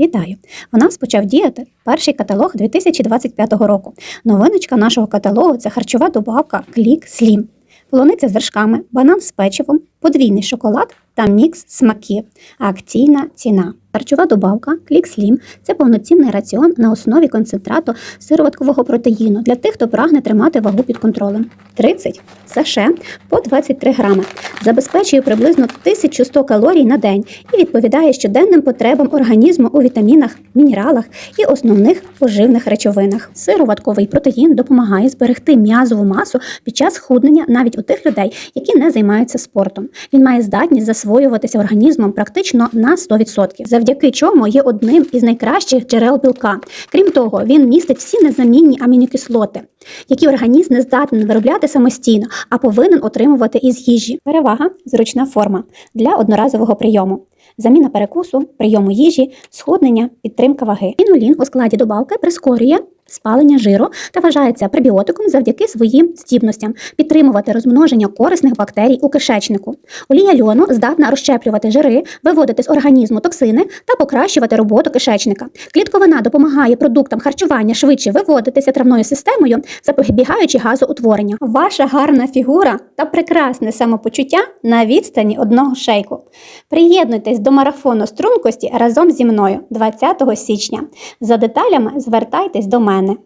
Вітаю! У нас почав діяти перший каталог 2025 року. Новиночка нашого каталогу це харчова добавка Клік Слім. Полуниця з вершками, банан з печивом, подвійний шоколад та мікс смаків. Акційна ціна. Харчова добавка Клік Слім це повноцінний раціон на основі концентрату сироваткового протеїну для тих, хто прагне тримати вагу під контролем. 30 саше по 23 грами. Забезпечує приблизно 1100 калорій на день і відповідає щоденним потребам організму у вітамінах, мінералах і основних поживних речовинах. Сироватковий протеїн допомагає зберегти м'язову масу під час худнення навіть у тих людей, які не займаються спортом. Він має здатність засвоюватися організмом практично на 100%, завдяки чому є одним із найкращих джерел білка. Крім того, він містить всі незамінні амінокислоти, які організм не здатний виробляти самостійно, а повинен отримувати із їжі. Перевага зручна форма для одноразового прийому. Заміна перекусу, прийому їжі, схуднення, підтримка ваги. Інулін у складі добавки прискорює спалення жиру та вважається пребіотиком завдяки своїм здібностям підтримувати розмноження корисних бактерій у кишечнику. Олія льону здатна розщеплювати жири, виводити з організму токсини та покращувати роботу кишечника. Клітковина допомагає продуктам харчування швидше виводитися травною системою, запобігаючи газоутворенню. Ваша гарна фігура та прекрасне самопочуття на відстані одного шейку. Приєднуйтесь до марафону стрункості разом зі мною 20 січня. За деталями звертайтесь до мене.